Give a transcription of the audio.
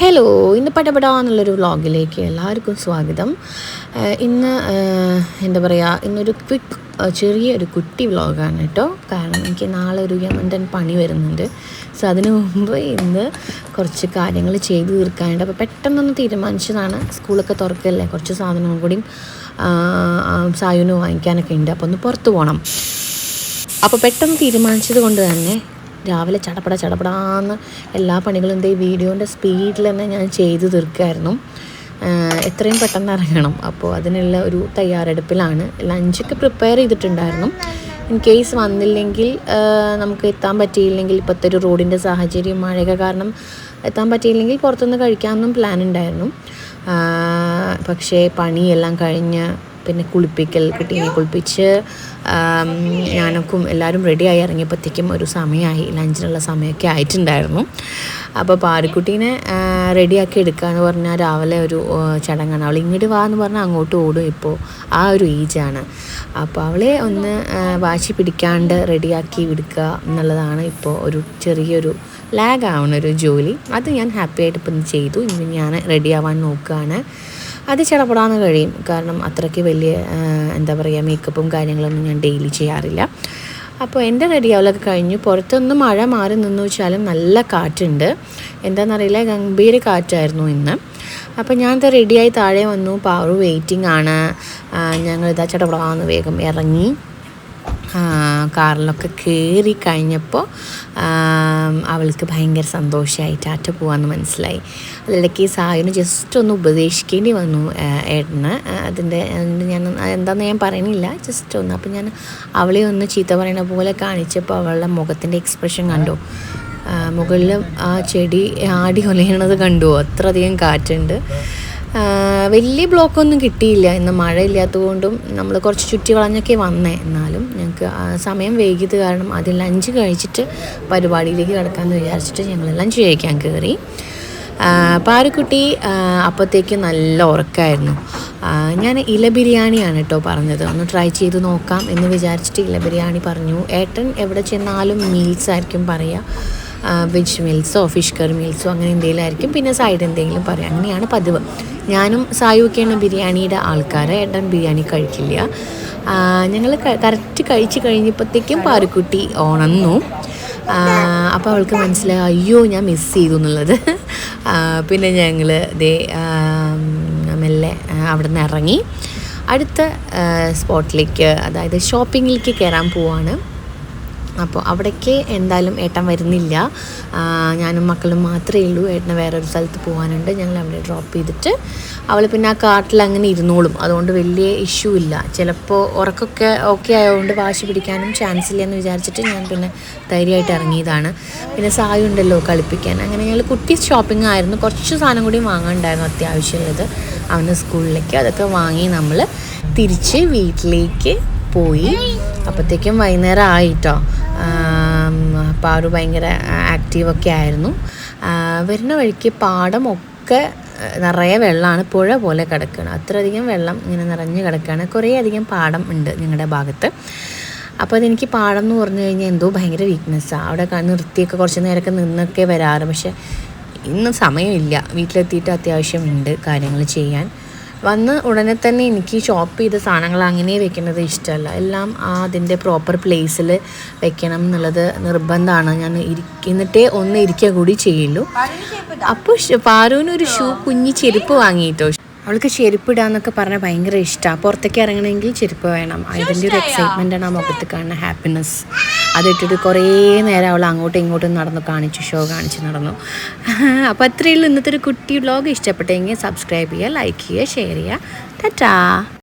Hello ഇന്ന് പടപടാ എന്നുള്ളൊരു വ്ളോഗിലേക്ക് എല്ലാവർക്കും സ്വാഗതം. ഇന്ന് എന്താ പറയുക ഇന്നൊരു ക്വിക്ക് ചെറിയൊരു കുട്ടി വ്ളോഗാണ് കേട്ടോ. കാരണം എനിക്ക് നാളെ ഒരു യമണ്ടൻ പണി വരുന്നുണ്ട്. സോ അതിനു മുമ്പ് ഇന്ന് കുറച്ച് കാര്യങ്ങൾ ചെയ്തു തീർക്കാനുണ്ട്. അപ്പോൾ പെട്ടെന്നൊന്ന് തീരുമാനിച്ചതാണ്. സ്കൂളൊക്കെ തുറക്കല്ലേ? കുറച്ച് സാധനങ്ങൾ കൂടിയും സായുന് വാങ്ങിക്കാനൊക്കെ ഉണ്ട്. അപ്പോൾ ഒന്ന് പുറത്ത് പോകണം അപ്പോൾ പെട്ടെന്ന് തീരുമാനിച്ചത് കൊണ്ട് തന്നെ രാവിലെ ചടപട ചടപടാന്ന് എല്ലാ പണികളും എന്തേ വീഡിയോന്റെ സ്പീഡിൽ തന്നെ ഞാൻ ചെയ്ത് തീർക്കുമായിരുന്നു എത്രയും പെട്ടെന്ന് ഇറങ്ങണം. അപ്പോൾ അതിനുള്ള ഒരു തയ്യാറെടുപ്പിലാണ്. ലഞ്ചൊക്കെ പ്രിപ്പയർ ചെയ്തിട്ടുണ്ടായിരുന്നു. ഇൻ കേസ് വന്നില്ലെങ്കിൽ നമുക്ക് എത്താൻ പറ്റിയില്ലെങ്കിൽ ഇപ്പോഴത്തെ ഒരു റോഡിന്റെ സാഹചര്യം മഴയൊക്കെ കാരണം എത്താൻ പറ്റിയില്ലെങ്കിൽ പുറത്തുനിന്ന് കഴിക്കാമെന്നും പ്ലാൻ ഉണ്ടായിരുന്നു. പക്ഷേ പണിയെല്ലാം കഴിഞ്ഞ് പിന്നെ കുളിപ്പിക്കൽ കുട്ടീനെ കുളിപ്പിച്ച് ഞാനൊക്കെ എല്ലാവരും റെഡിയായി ഇറങ്ങിയപ്പോഴത്തേക്കും ഒരു സമയമായി ലഞ്ചിനുള്ള സമയമൊക്കെ ആയിട്ടുണ്ടായിരുന്നു. അപ്പോൾ പാരിക്കുട്ടീനെ റെഡിയാക്കി എടുക്കുക എന്ന് പറഞ്ഞാൽ രാവിലെ ഒരു ചടങ്ങാണ്. അവൾ ഇങ്ങോട്ട് വാ എന്ന് പറഞ്ഞാൽ അങ്ങോട്ട് ഓടും ഇപ്പോൾ ആ ഒരു ഏജാണ് അപ്പോൾ അവളെ ഒന്ന് വാശി പിടിക്കാണ്ട് റെഡിയാക്കി എടുക്കുക എന്നുള്ളതാണ് ഇപ്പോൾ ഒരു ചെറിയൊരു ലാഗ് ആവുന്ന ഒരു ജോലി. അത് ഞാൻ ഹാപ്പി ആയിട്ട് ഇപ്പം ചെയ്തു. ഇനി ഞാൻ റെഡിയാവാൻ നോക്കുകയാണ് അത് ചടപടാന്ന് കഴിയും. കാരണം അത്രയ്ക്ക് വലിയ എന്താ പറയുക മേക്കപ്പും കാര്യങ്ങളൊന്നും ഞാൻ ഡെയിലി ചെയ്യാറില്ല. അപ്പോൾ എന്റെ റെഡി ആവലൊക്കെ കഴിഞ്ഞു. പുറത്തൊന്ന് മഴ മാറി നിന്നു വെച്ചാലും നല്ല കാറ്റുണ്ട്. എന്താണെന്നറിയില്ല ഗംഭീര കാറ്റായിരുന്നു ഇന്ന്. അപ്പോൾ ഞാൻ ഇത് റെഡിയായി താഴെ വന്നു. പാറു വെയിറ്റിംഗ് ആണ്. ഞങ്ങളിതാ ചടപടാന്ന് വേഗം ഇറങ്ങി. കാറിലൊക്കെ കയറി കഴിഞ്ഞപ്പോൾ അവൾക്ക് ഭയങ്കര സന്തോഷമായി ടാറ്റ പോവാന്ന് മനസ്സിലായി. അതിലിടയ്ക്ക് സായുന് ജസ്റ്റ് ഒന്ന് ഉപദേശിക്കേണ്ടി വന്നു ഏട്ടന്. അതിന്റെ ഞാൻ എന്താണെന്ന് ഞാൻ പറയുന്നില്ല ജസ്റ്റ് ഒന്ന്. അപ്പോൾ ഞാൻ അവളെ ഒന്ന് ചീത്ത പറയണ പോലെ കാണിച്ചപ്പോൾ അവളുടെ മുഖത്തിന്റെ എക്സ്പ്രഷൻ കണ്ടു. മുകളിൽ ആ ചെടി ആടി ഒലയണത് കണ്ടു. അത്രയധികം കാറ്റുണ്ട്. വലിയ ബ്ലോക്കൊന്നും കിട്ടിയില്ല. ഇന്ന് മഴ ഇല്ലാത്തതുകൊണ്ടും നമ്മൾ കുറച്ച് ചുറ്റി വളഞ്ഞൊക്കെ വന്നേ. എന്നാലും ഞങ്ങൾക്ക് സമയം വൈകിയത് കാരണം അതിൽ ലഞ്ച് കഴിച്ചിട്ട് പരിപാടിയിലേക്ക് കിടക്കാമെന്ന് വിചാരിച്ചിട്ട് ഞങ്ങൾ ലഞ്ച് കഴിക്കാൻ കയറി പാരക്കുട്ടി അപ്പോഴത്തേക്ക് നല്ല ഉറക്കമായിരുന്നു ഞാൻ ഇല ബിരിയാണിയാണ് കേട്ടോ പറഞ്ഞത്. ഒന്ന് ട്രൈ ചെയ്ത് നോക്കാം എന്ന് വിചാരിച്ചിട്ട് ഇല ബിരിയാണി പറഞ്ഞു. ഏട്ടൻ എവിടെ ചെന്നാലും മീൽസ് ആയിരിക്കും പറയുക വെജ് മീൽസോ ഫിഷ് കറി മീൽസോ അങ്ങനെ എന്തെങ്കിലും ആയിരിക്കും. പിന്നെ സൈഡ് എന്തെങ്കിലും പറയാം. അങ്ങനെയാണ് പതിവ്. ഞാനും സായുവൊക്കെയാണ് ബിരിയാണിയുടെ ആൾക്കാർ ഏട്ടൻ ബിരിയാണി കഴിക്കില്ല. ഞങ്ങൾ കറക്റ്റ് കഴിച്ച് കഴിഞ്ഞപ്പോഴത്തേക്കും പാറുക്കുട്ടി ഉണന്നു. അപ്പോൾ അവൾക്ക് മനസ്സിലായി അയ്യോ ഞാൻ മിസ് ചെയ്തു എന്നുള്ളത്. പിന്നെ ഞങ്ങൾ ദേ മെല്ലെ അവിടെ നിന്ന് ഇറങ്ങി. അടുത്ത സ്പോട്ടിലേക്ക് അതായത് ഷോപ്പിങ്ങിലേക്ക് കയറാൻ പോവാണ്. അപ്പോൾ അവിടേക്ക് എന്തായാലും ഏട്ടൻ വരുന്നില്ല. ഞാനും മക്കളും മാത്രമേ ഉള്ളൂ. ഏട്ടന് വേറൊരു സ്ഥലത്ത് പോകാനുണ്ട്. ഞങ്ങൾ അവിടെ ഡ്രോപ്പ് ചെയ്തിട്ട് അവൾ പിന്നെ ആ കാട്ടിൽ അങ്ങനെ ഇരുന്നോളും. അതുകൊണ്ട് വലിയ ഇഷ്യൂ ഇല്ല. ചിലപ്പോൾ ഉറക്കൊക്കെ ഓക്കെ ആയതുകൊണ്ട് വാശി പിടിക്കാനും ചാൻസ് ഇല്ല എന്ന് വിചാരിച്ചിട്ട് ഞാൻ പിന്നെ ധൈര്യമായിട്ട് ഇറങ്ങിയതാണ്. പിന്നെ സായി ഉണ്ടല്ലോ കളിപ്പിക്കാൻ. അങ്ങനെ ഞങ്ങൾ കുട്ടി ഷോപ്പിംഗ് ആയിരുന്നു. കുറച്ച് സാധനം കൂടി വാങ്ങാനുണ്ടായിരുന്നു അത്യാവശ്യമുള്ളത്. അവന് സ്കൂളിലേക്ക് അതൊക്കെ വാങ്ങി നമ്മൾ തിരിച്ച് വീട്ടിലേക്ക് പോയി. അപ്പോഴത്തേക്കും വൈകുന്നേരം ആയിട്ടോ. പാറു ഭയങ്കര ആക്റ്റീവൊക്കെ ആയിരുന്നു. വരുന്ന വഴിക്ക് പാടമൊക്കെ നിറയെ വെള്ളമാണ് പുഴ പോലെ കിടക്കുകയാണ് അത്രയധികം വെള്ളം ഇങ്ങനെ നിറഞ്ഞു കിടക്കുകയാണ് കുറേ അധികം പാടം ഉണ്ട് ഞങ്ങളുടെ ഭാഗത്ത്. അപ്പോൾ അതെനിക്ക് പാടം എന്ന് പറഞ്ഞു കഴിഞ്ഞാൽ എന്തോ ഭയങ്കര വീക്ക്നെസ്സാണ് അവിടെ നിർത്തിയൊക്കെ കുറച്ച് നേരമൊക്കെ നിന്നൊക്കെ വരാറ്. പക്ഷേ ഇന്ന് സമയമില്ല. വീട്ടിലെത്തിയിട്ട് അത്യാവശ്യം ഉണ്ട് കാര്യങ്ങൾ ചെയ്യാൻ. വന്ന് ഉടനെ തന്നെ എനിക്ക് ഷോപ്പ് ചെയ്ത സാധനങ്ങൾ അങ്ങനെ വെക്കുന്നത് ഇഷ്ടമല്ല. എല്ലാം ആ അതിന്റെ പ്രോപ്പർ പ്ലേസിൽ വെക്കണം എന്നുള്ളത് നിർബന്ധമാണ്. ഞാൻ ഇരിക്കുന്നിട്ടേ ഒന്ന് ഇരിക്കുക കൂടി ചെയ്യുള്ളൂ. അപ്പോൾ പാരൂന് ഒരു ഷൂ കുഞ്ഞി ചെരുപ്പ് വാങ്ങിയിട്ടോ? അവൾക്ക് ചെരുപ്പ് ഇടാന്നൊക്കെ പറഞ്ഞാൽ ഭയങ്കര ഇഷ്ടമാണ് പുറത്തേക്ക് ഇറങ്ങണമെങ്കിൽ ചെരുപ്പ് വേണം. അതിന്റെ ഒരു എക്സൈറ്റ്മെന്റ് ആണ് ആ മുഖത്ത് കാണുന്ന ഹാപ്പിനെസ് അതിട്ടിട്ട് കുറേ നേരം അവൾ അങ്ങോട്ടും ഇങ്ങോട്ടും നടന്നു കാണിച്ചു ഷോ കാണിച്ച് നടന്നു. അപ്പോൾ അത്രയേ ഉള്ളൂ. ഇന്നത്തെ ഒരു കുട്ടി വ്ലോഗ് ഇഷ്ടപ്പെട്ടെങ്കിൽ സബ്സ്ക്രൈബ് ചെയ്യുക ലൈക്ക് ചെയ്യുക ഷെയർ ചെയ്യുക. ടാറ്റാ